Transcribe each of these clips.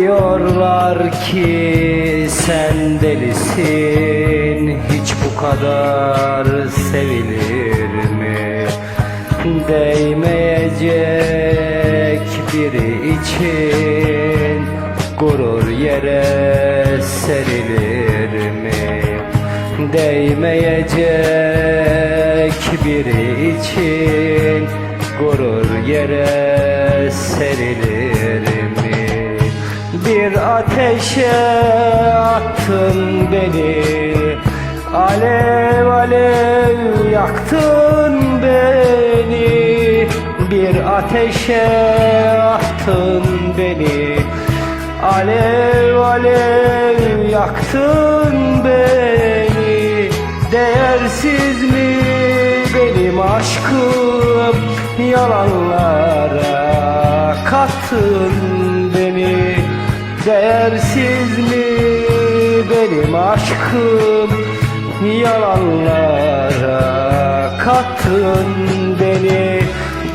Diyorlar ki sen delisin Hiç bu kadar sevilir mi? Değmeyecek biri için Gurur yere serilir mi? Değmeyecek biri için Gurur yere serilir ateşe attın beni. Alev alev yaktın beni. Bir ateşe attın beni. Alev alev yaktın beni. Değersiz mi benim aşkım? Yalanlara kattın Değersiz mi benim aşkım Yalanlara kattın beni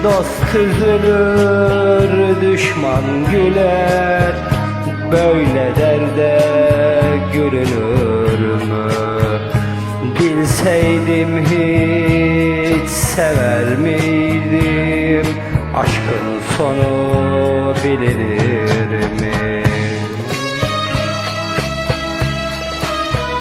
Dost üzülür düşman güler Böyle derde gülünür mü? Bilseydim hiç sever miydim Aşkın sonu bilinir mi?